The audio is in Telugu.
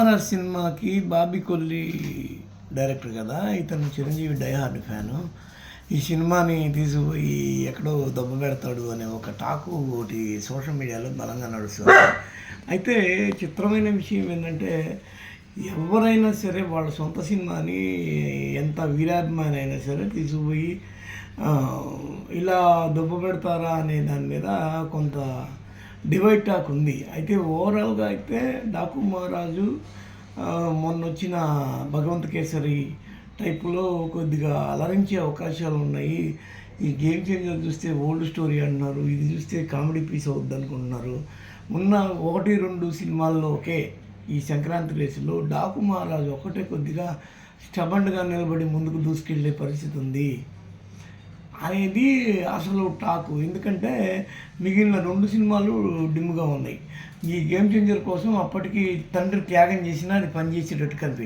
ఆర్ఆర్ సినిమాకి బాబీ కొల్లి డైరెక్టర్ కదా ఇతను చిరంజీవి డైహార్డ్ ఫ్యాను. ఈ సినిమాని తీసుకుపోయి ఎక్కడో దెబ్బ పెడతాడు అనే ఒక టాకు ఒకటి సోషల్ మీడియాలో బలంగా నడుస్తుంది. అయితే చిత్రమైన విషయం ఏంటంటే ఎవరైనా సరే వాళ్ళ సొంత సినిమాని ఎంత వీరాభిమాని అయినా సరే తీసుకుపోయి ఇలా దెబ్బ పెడతారా అనే దాని మీద కొంత డివైడ్ టాక్ ఉంది. అయితే ఓవరాల్గా అయితే డాకు మహారాజు మొన్న వచ్చిన భగవంత్ కేసరి టైపులో కొద్దిగా అలరించే అవకాశాలు ఉన్నాయి. ఈ గేమ్ చేంజర్ చూస్తే ఓల్డ్ స్టోరీ అంటున్నారు ఇది చూస్తే కామెడీ పీస్ అవుద్ది అనుకుంటున్నారు ఉన్న ఒకటి రెండు సినిమాల్లో ఒకే ఈ సంక్రాంతి రేసులో డాకు మహారాజు ఒకటే కొద్దిగా స్టబండ్గా నిలబడి ముందుకు దూసుకెళ్ళే పరిస్థితి ఉంది. అనేది అసలు టాకు. ఎందుకంటే మిగిలిన రెండు సినిమాలు డిమ్గా ఉన్నాయి. ఈ గేమ్ చేంజర్ కోసం అప్పటికి తండ్రి త్యాగం చేసినా అది పనిచేసేటట్టు కనిపించింది